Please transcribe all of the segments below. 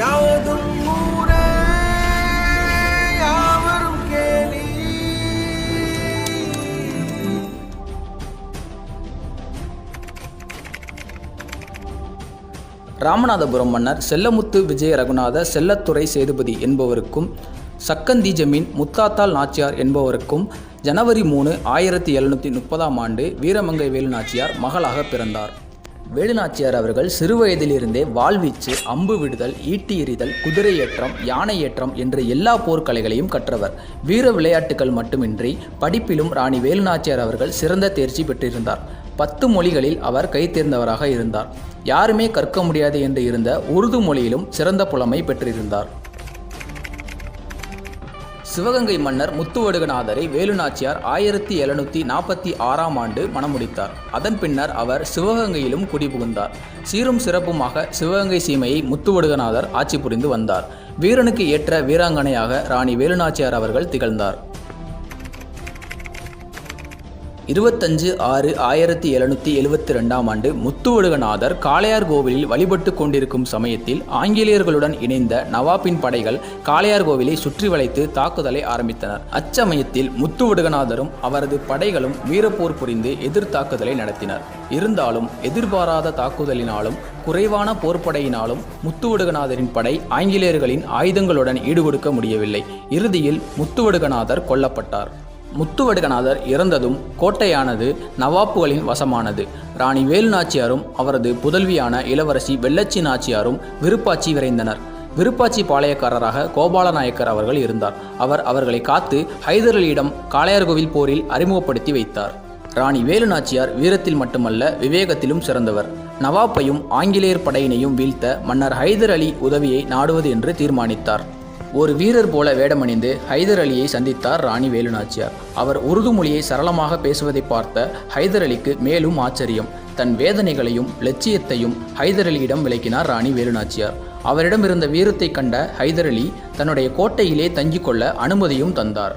யாவதும் ஊரே யாவரும் கேலி ராமநாதபுரம் மன்னர் செல்லமுத்து விஜய ரகுநாத செல்லத்துறை சேதுபதி என்பவருக்கும் சக்கந்தி ஜமீன் முத்தாத்தாள் நாச்சியார் என்பவருக்கும் ஜனவரி மூணு ஆயிரத்தி எழுநூற்றி முப்பதாம் ஆண்டு வீரமங்கை வேலு நாச்சியார் மகளாக பிறந்தார். வேலுநாச்சியார் அவர்கள் சிறுவயதிலிருந்தே வாழ்வீச்சு அம்பு விடுதல் ஈட்டி எறிதல் குதிரை ஏற்றம் யானை ஏற்றம் என்ற எல்லா போர்க்கலைகளையும் கற்றவர். வீர விளையாட்டுகள் மட்டுமின்றி படிப்பிலும் ராணி வேலுநாச்சியார் அவர்கள் சிறந்த தேர்ச்சி பெற்றிருந்தார். பத்து மொழிகளில் அவர் கைத்தேர்ந்தவராக இருந்தார். யாருமே கற்க முடியாது என்று இருந்த உருது மொழியிலும் சிறந்த புலமை பெற்றிருந்தார். சிவகங்கை மன்னர் முத்துவடுகநாதரை வேலுநாச்சியார் ஆயிரத்தி எழுநூற்றி நாற்பத்தி ஆறாம் ஆண்டு மணமுடித்தார். அதன் பின்னர் அவர் சிவகங்கையிலும் குடிபுகுந்தார். சீரும் சிறப்புமாக சிவகங்கை சீமையை முத்துவடுகநாதர் ஆட்சி புரிந்து வந்தார். வீரனுக்கு ஏற்ற வீராங்கனையாக ராணி வேலுநாச்சியார் அவர்கள் திகழ்ந்தார். இருபத்தஞ்சு ஆறு ஆயிரத்தி எழுநூற்றி எழுவத்தி ரெண்டாம் ஆண்டு முத்துவடுகநாதர் காளையார் கோவிலில் வழிபட்டு கொண்டிருக்கும் சமயத்தில் ஆங்கிலேயர்களுடன் இணைந்த நவாபின் படைகள் காளையார் கோவிலை சுற்றி வளைத்து தாக்குதலை ஆரம்பித்தனர். அச்சமயத்தில் முத்துவடுகநாதரும் அவரது படைகளும் வீரப்போர் புரிந்து எதிர்த்தாக்குதலை நடத்தினர். இருந்தாலும் எதிர்பாராத தாக்குதலினாலும் குறைவான போர்ப்படையினாலும் முத்துவடுகநாதரின் படை ஆங்கிலேயர்களின் ஆயுதங்களுடன் ஈடுகொடுக்க முடியவில்லை. இறுதியில் முத்துவடுகநாதர் கொல்லப்பட்டார். முத்துவடுகநாதர் இறந்ததும் கோட்டையானது நவாப்புகளின் வசமானது. ராணி வேலு நாச்சியாரும் அவரது புதல்வியான இளவரசி வெள்ளச்சி நாச்சியாரும் விருப்பாச்சி விரைந்தனர். விருப்பாச்சி பாளையக்காரராக கோபாலநாயக்கர் அவர்கள் இருந்தார். அவர் அவர்களை காத்து ஹைதர் அலியிடம் காளையார்கோவில் போரில் அறிமுகப்படுத்தி வைத்தார். ராணி வேலு நாச்சியார் வீரத்தில் மட்டுமல்ல விவேகத்திலும் சிறந்தவர். நவாப்பையும் ஆங்கிலேயர் படையினையும் வீழ்த்த மன்னர் ஹைதர் அலி உதவியை நாடுவது என்று தீர்மானித்தார். ஒரு வீரர் போல வேடமணிந்து ஹைதர் அலியை சந்தித்தார் ராணி வேலுநாச்சியார். அவர் உருது மொழியை சரளமாக பேசுவதை பார்த்த ஹைதர் அலிக்கு மேலும் ஆச்சரியம். தன் வேதனைகளையும் லட்சியத்தையும் ஹைதர் அலியிடம் விளக்கினார் ராணி வேலுநாச்சியார். அவரிடம் இருந்த வீரத்தை கண்ட ஹைதர் அலி தன்னுடைய கோட்டையிலே தங்கிக் கொள்ள அனுமதியும் தந்தார்.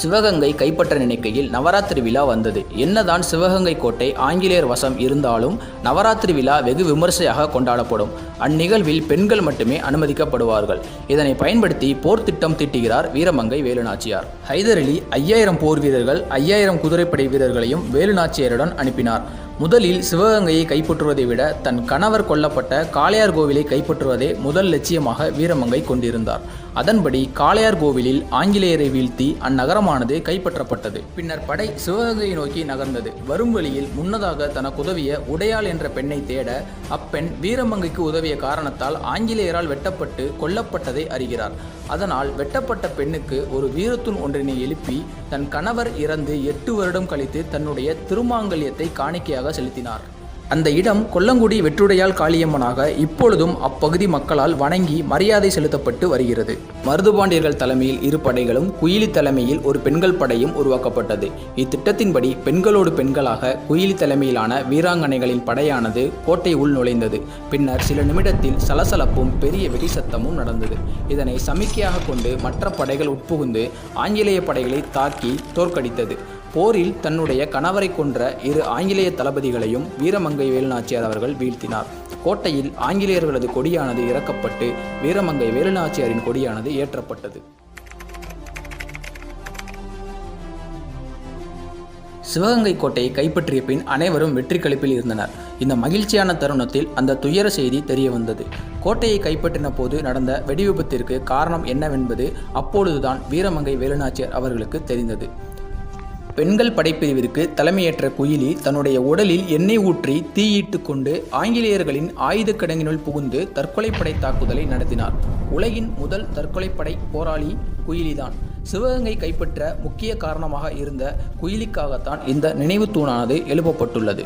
சிவகங்கை கைப்பற்ற நினைக்கையில் நவராத்திரி விழா வந்தது. என்னதான் சிவகங்கை கோட்டை ஆங்கிலேயர் வசம் இருந்தாலும் நவராத்திரி விழா வெகு விமர்சையாக கொண்டாடப்படும். அந்நிகழ்வில் பெண்கள் மட்டுமே அனுமதிக்கப்படுவார்கள். இதனை பயன்படுத்தி போர் திட்டம் திட்டுகிறார் வீரமங்கை வேலுநாச்சியார். ஹைதர் அலி ஐயாயிரம் போர் வீரர்கள் ஐயாயிரம் குதிரைப்படை வீரர்களையும் வேலுநாச்சியாருடன் அனுப்பினார். முதலில் சிவகங்கையை கைப்பற்றுவதை விட தன் கணவர் கொல்லப்பட்ட காளையார் கோவிலை கைப்பற்றுவதே முதல் லட்சியமாக வீரமங்கை கொண்டிருந்தார். அதன்படி காளையார் கோவிலில் ஆங்கிலேயரை வீழ்த்தி அந்நகரமானது கைப்பற்றப்பட்டது. பின்னர் படை சிவகங்கையை நோக்கி நகர்ந்தது. வரும் வழியில் முன்னதாக தனக்கு உதவிய உடையாள் என்ற பெண்ணை தேட அப்பெண் வீரமங்கைக்கு உதவிய காரணத்தால் ஆங்கிலேயரால் வெட்டப்பட்டு கொல்லப்பட்டதை அறிகிறார். அதனால் வெட்டப்பட்ட பெண்ணுக்கு ஒரு வீரத்துண் ஒன்றினை எழுப்பி தன் கணவர் இறந்து எட்டு வருடம் கழித்து தன்னுடைய திருமாங்கல்யத்தை காணிக்கையாக செலுத்தினார். அந்த இடம் கொல்லங்குடி வெற்றுடையால் காளியம்மனாக இப்பொழுதும் அப்பகுதி மக்களால் வணங்கி மரியாதை செலுத்தப்பட்டு வருகிறது. மருதுபாண்டியர்கள் தலைமையில் இரு படைகளும் குயிலி தலைமையில் ஒரு பெண்கள் படையும் உருவாக்கப்பட்டது. இத்திட்டத்தின்படி பெண்களோடு பெண்களாக குயிலி தலைமையிலான வீராங்கனைகளின் படையானது கோட்டை உள் நுழைந்தது. பின்னர் சில நிமிடத்தில் சலசலப்பும் பெரிய வெடி சத்தமும் நடந்தது. இதனை சமிக்கையாக கொண்டு மற்ற படைகள் உட்புகுந்து ஆங்கிலேய படைகளை தாக்கி தோற்கடித்தது. போரில் தன்னுடைய கணவரை கொன்ற இரு ஆங்கிலேய தளபதிகளையும் வீரமங்கை வேலுநாச்சியார் அவர்கள் வீழ்த்தினார். கோட்டையில் ஆங்கிலேயர்களது கொடியானது இறக்கப்பட்டு வீரமங்கை வேலுநாச்சியாரின் கொடியானது ஏற்றப்பட்டது. சிவகங்கை கோட்டையை கைப்பற்றிய பின் அனைவரும் வெற்றி களிப்பில் இருந்தனர். இந்த மகிழ்ச்சியான தருணத்தில் அந்த துயர செய்தி தெரிய வந்தது. கோட்டையை கைப்பற்றின போது நடந்த வெடிவிபத்திற்கு காரணம் என்னவென்பது அப்பொழுதுதான் வீரமங்கை வேலுநாச்சியார் அவர்களுக்கு தெரிந்தது. பெண்கள் படைப்பிரிவிற்கு தலைமையேற்ற குயிலி தன்னுடைய உடலில் எண்ணெய் ஊற்றி தீயிட்டு கொண்டு ஆங்கிலேயர்களின் ஆயுதக் கிடங்கினுள் புகுந்து தற்கொலைப்படை தாக்குதலை நடத்தினார். உலகின் முதல் தற்கொலைப்படை போராளி குயிலிதான். சிவகங்கை கைப்பற்ற முக்கிய காரணமாக இருந்த குயிலிக்காகத்தான் இந்த நினைவு தூணானது எழுப்பப்பட்டுள்ளது.